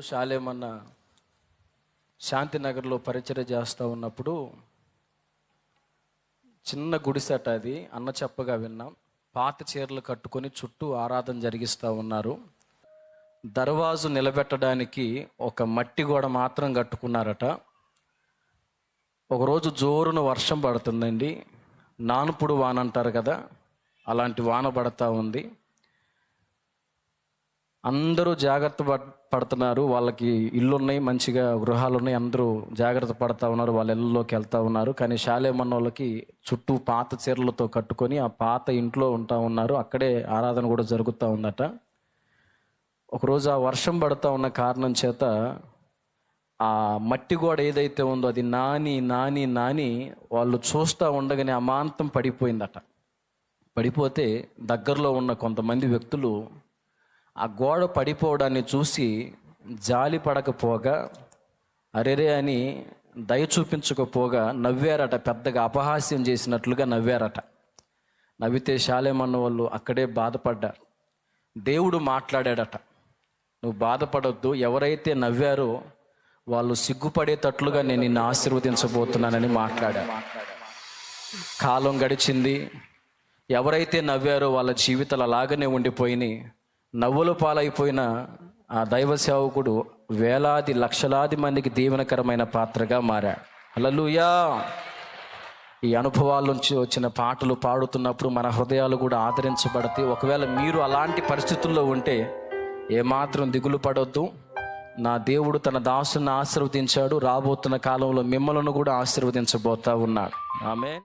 శాలేమన్న శాంతినగర్లో పరిచయం చేస్తూ ఉన్నప్పుడు చిన్న గుడిసెట అది అన్న చెప్పగా విన్నాం. పాత చీరలు కట్టుకొని చుట్టూ ఆరాధన జరిగిస్తూ ఉన్నారు. దర్వాజు నిలబెట్టడానికి ఒక మట్టి గోడ మాత్రం కట్టుకున్నారట. ఒకరోజు జోరున వర్షం పడుతుందండి. నానుపుడు వాన అంటారు కదా అలాంటి వాన పడతా ఉంది. అందరూ జాగ్రత్త పడుతున్నారు. వాళ్ళకి ఇల్లు ఉన్నాయి మంచిగా గృహాలు ఉన్నాయి అందరూ జాగ్రత్త పడతా ఉన్నారు. వాళ్ళ ఇళ్ళలోకి వెళ్తా ఉన్నారు. కానీ శాలేమన్న వాళ్ళకి చుట్టూ పాత చీరలతో కట్టుకొని ఆ పాత ఇంట్లో ఉంటా ఉన్నారు. అక్కడే ఆరాధన కూడా జరుగుతూ ఉందట. ఒకరోజు ఆ వర్షం పడుతూ ఉన్న కారణం చేత ఆ మట్టి గోడ ఏదైతే ఉందో అది నాని నాని నాని వాళ్ళు చూస్తూ ఉండగానే అమాంతం పడిపోయిందట. పడిపోతే దగ్గరలో ఉన్న కొంతమంది వ్యక్తులు ఆ గోడ పడిపోవడాన్ని చూసి జాలి పడకపోగా అరెరే అని దయ చూపించకపోగా నవ్వారట పెద్దగా అపహాస్యం చేసినట్లుగా నవ్వారట. నవ్వితే శాలేమన్న వాళ్ళు అక్కడే బాధపడ్డారు. దేవుడు మాట్లాడాడట నువ్వు బాధపడొద్దు ఎవరైతే నవ్వారో వాళ్ళు సిగ్గుపడేటట్లుగా నేను నిన్ను ఆశీర్వదించబోతున్నానని మాట్లాడాను కాలం గడిచింది ఎవరైతే నవ్వారో వాళ్ళ జీవితాలు అలాగనే ఉండిపోయినాయి. నవ్వుల పాలైపోయిన ఆ దైవ సేవకుడు వేలాది లక్షలాది మందికి దీవెనకరమైన పాత్రగా మారాడు అలలుయా ఈ అనుభవాల నుంచి వచ్చిన పాటలు పాడుతున్నప్పుడు మన హృదయాలు కూడా ఆదరించబడతాయి. ఒకవేళ మీరు అలాంటి పరిస్థితుల్లో ఉంటే ఏమాత్రం దిగులు పడొద్దు. నా దేవుడు తన దాసుని ఆశీర్వదించాడు. రాబోతున్న కాలంలో మిమ్మల్ని కూడా ఆశీర్వదించబోతా ఉన్నాడు. ఆమె